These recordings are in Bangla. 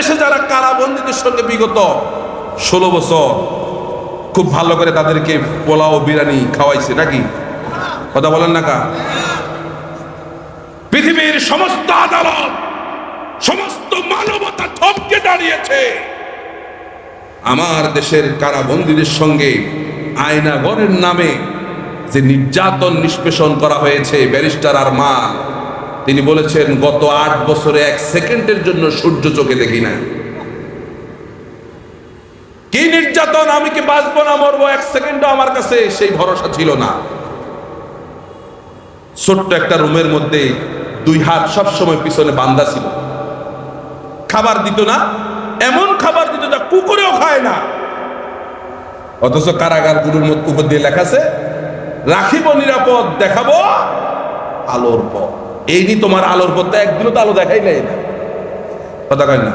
দেশে যারা কারাবন্দীদের সঙ্গে বিগত ষোলো বছর খুব ভালো করে তাদেরকে পোলাও, বিরিয়ানি খাওয়াইছে, নাকি? কথা বলেন না কা? পৃথিবীর সমস্ত আদালত, সমস্ত মানবতা থমকে দাঁড়িয়েছে। আমার দেশের কারাবন্দীদের সঙ্গে আয়নাগরের নামে যে নির্যাতন নিষ্পেষণ করা হয়েছে, ব্যারিস্টার আর মা তিনি বলেছেন, গত আট বছরে এক সেকেন্ডের জন্য সূর্য চোখে দেখি না কি নির্যাতন, আমি কি বাঁচবো না মরবো? এক সেকেন্ডও আমার কাছে সেই ভরসা ছিল না। ছোট্ট একটা রুমের মধ্যে দুই হাত সব সময় পিছনে বান্দা ছিল। খাবার দিত না, এমন খাবার দিত যা কুকুরেও খায় না। অথচ কারাগার গুরুর মধ্যে উপর দিয়ে লেখা আছে, রাখিব নিরাপদ, দেখাবো আলোর পথ। এই নি তোমার আলোর পথটা একদিনও তো আলো দেখাই নাই। না কথা কয় না?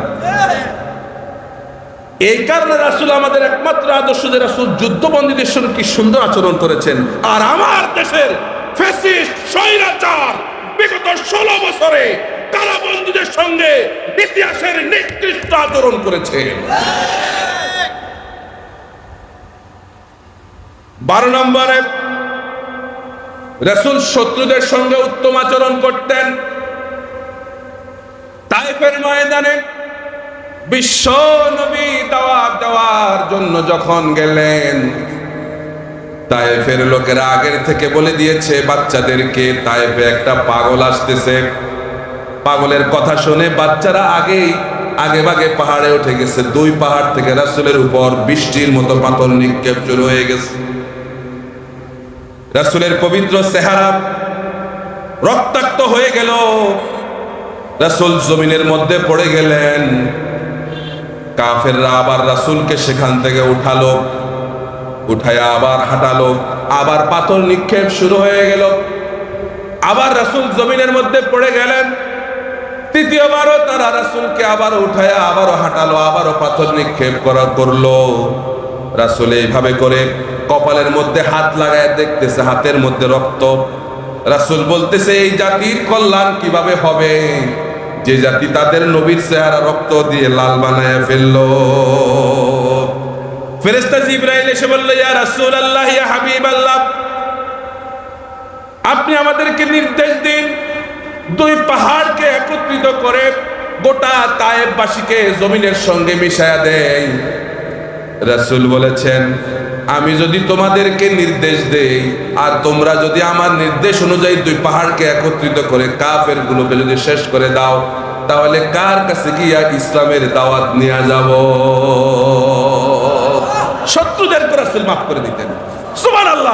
এই কারণে রাসুল আমাদের একমাত্র আদর্শ যে রাসুল যুদ্ধবন্দীদের সঙ্গে কি সুন্দর আচরণ করেছেন। আর আমার দেশের ফেসিস্ট স্বৈরাচার বিগত ষোলো বছরে কারাবন্দীদের সঙ্গে ইতিহাসের নিকৃষ্ট আচরণ করেছে। বারো নম্বরে রসুল শত্রুদের সঙ্গে উত্তম আচরণ করতেন। তাইফের ময়দানে বিশ্ব নবী দাওয়াত দেওয়ার জন্য যখন গেলেন, তাইফের লোকেরা আগের থেকে বলে দিয়েছে, বাচ্চাদেরকে তাইফে একটা পাগল আসতেছে। পাগলের কথা শুনে বাচ্চারা আগেই আগে ভাগে পাহাড়ে উঠে গেছে। দুই পাহাড় থেকে রাসুলের উপর বৃষ্টির মতো পাথর নিক্ষেপ শুরু হয়ে গেছে। রাসুলের পবিত্র চেহারা রক্তাক্ত হয়ে গেল। রাসুল জমিনের মধ্যে পড়ে গেলেন। কাফেররা আবার রাসুলকে সেখান থেকে উঠালো, উঠায় আবার হাঁটালো, আবার পাথর নিক্ষেপ শুরু হয়ে গেল। আবার রাসুল জমিনের মধ্যে পড়ে গেলেন। তৃতীয়বারও তারা রাসুলকে আবার উঠায়, আবারও হাঁটালো, আবারও পাথর নিক্ষেপ করা করল। রাসুল এইভাবে করে কপালের মধ্যে হাত লাগায় দেখতেছে, হাতের মধ্যে রক্ত। রাসুল বলতেছে, এই জাতির কল্যাণ কীভাবে হবে? যে জাতি তাদের নবীর চেহারা রক্ত দিয়ে লাল বানায় ফেলল। ফেরেস্তা জিব্রাইল এসে বলল, ইয়া রাসূল আল্লাহ ইয়া হাবিব আল্লাহ আপনি আমাদেরকে নির্দেশ দিন, দুই পাহাড়কে একত্রিত করে গোটা তায়েববাসীকে জমিনের সঙ্গে মিশায়া দেয় রাসূল বলেছেন আমি যদি তোমাদেরকে নির্দেশ দেই, আর তোমরা যদি আমার নির্দেশ অনুযায়ী দুই পাহাড়কে একত্রিত করে কাফের গুলোকে যদি শেষ করে দাও, তাহলে কার কাছে গিয়া ইসলামের দাওয়াত নিয়ে যাব? শত্রুদের রাসূল মাফ করে দিতেন। সুবহানাল্লাহ।